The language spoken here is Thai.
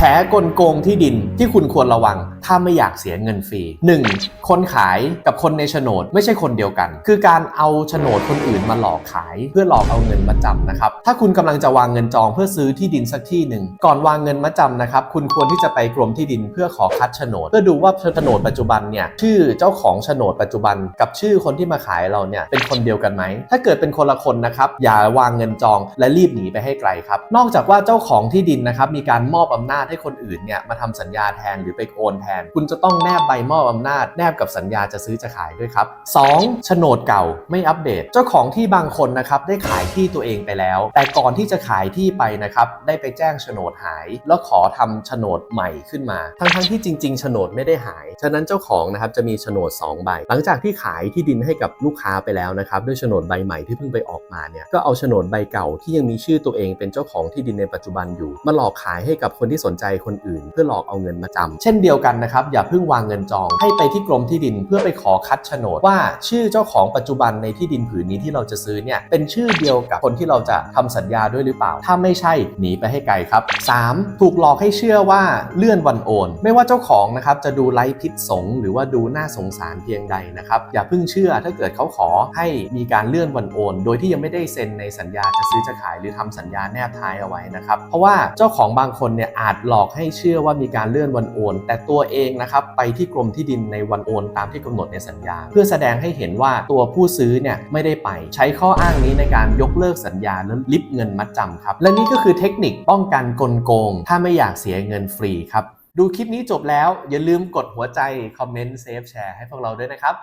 แฉกลโกงที่ดินที่คุณควรระวัง ถ้าไม่อยากเสียเงินฟรี 1. คนขายกับคนในโฉนดไม่ใช่คนเดียวกัน คือการเอาโฉนดคนอื่นมาหลอกขาย เพื่อหลอกเอาเงินมาจำนะครับ ถ้าคุณกำลังจะวางเงินจองเพื่อซื้อที่ดินสักที่หนึ่งก่อนวางเงินมาจำนะครับ คุณควรที่จะไปกรมที่ดินเพื่อขอคัดโฉนด เพื่อดูว่าโฉนดปัจจุบันเนี่ยชื่อเจ้าของโฉนดปัจจุบัน กับชื่อคนที่มาขายเราเนี่ยเป็นคนเดียวกันไหมถ้าเกิดเป็นคนละคนนะครับอย่าวางเงินจองและรีบหนีไปให้ไกลครับ นอกจากว่าเจ้าของที่ดินนะครับมีการมอบอำนาจให้คนอื่นเนี่ยมาทำสัญญาแทนหรือไปโอนแทน คุณจะต้องแนบใบมอบอำนาจแนบกับสัญญาจะซื้อจะขายด้วยครับ 2. โฉนดเก่าไม่อัปเดต เจ้าของที่บางคนนะครับได้ขายที่ตัวเองไปแล้ว แต่ก่อนที่จะขายที่ไปนะครับได้ไปแจ้งโฉนดหาย แล้วขอทำโฉนดใหม่ขึ้นมา ทั้งๆที่จริงๆโฉนดไม่ได้หาย ฉะนั้นเจ้าของนะครับจะมีโฉนดสองใบ หลังจากที่ขายที่ดินให้กับลูกค้าไปแล้วนะครับด้วยโฉนดใบใหม่ที่เพิ่งไปออกมาเนี่ยก็เอาโฉนดใบเก่าที่ยังมีชื่อตัวเองเป็นเจ้าของที่ดินในปัจจุบันอยู่ มาหลอกขายให้กับคนที่สนใจคนอื่น เพื่อหลอกเอาเงินมาจำเช่นเดียวกันนะครับ อย่าเพิ่งวางเงินจอง ให้ไปที่กรมที่ดินเพื่อไปขอคัดโฉนดว่าชื่อเจ้าของปัจจุบันในที่ดินผืนนี้ที่เราจะซื้อเนี่ยเป็นชื่อเดียวกับคนที่เราจะทำสัญญาด้วยหรือเปล่า ถ้าไม่ใช่หนีไปให้ไกลครับ 3. ถูกหลอกให้เชื่อว่าเลื่อนวันโอน ไม่ว่าเจ้าของนะครับจะดูไร้พิษสงหรือว่าดูน่าสงสารเพียงใดนะครับอย่าเพิ่งเชื่อถ้าเกิดเขาขอให้มีการเลื่อนวันโอน โดยที่ยังไม่ได้เซ็นในสัญญาจะซื้อจะขายหรือทำสัญญาแนบท้ายเอาไว้นะครับเพราะว่าเจ้าของบางคนเนี่ยอาจหลอกให้เชื่อว่ามีการเลื่อนวันโอน แต่ตัวเองนะครับไปที่กรมที่ดินในวันโอน ตามที่กำหนดในสัญญา เพื่อแสดงให้เห็นว่าตัวผู้ซื้อเนี่ยไม่ได้ไปใช้ข้ออ้างนี้ในการยกเลิกสัญญาแล้วลิบเงินมัดจำครับ และนี่ก็คือเทคนิคป้องกันกลโกง ถ้าไม่อยากเสียเงินฟรีครับ ดูคลิปนี้จบแล้วอย่าลืมกดหัวใจ คอมเมนต์เซฟแชร์ให้พวกเราด้วยนะครับ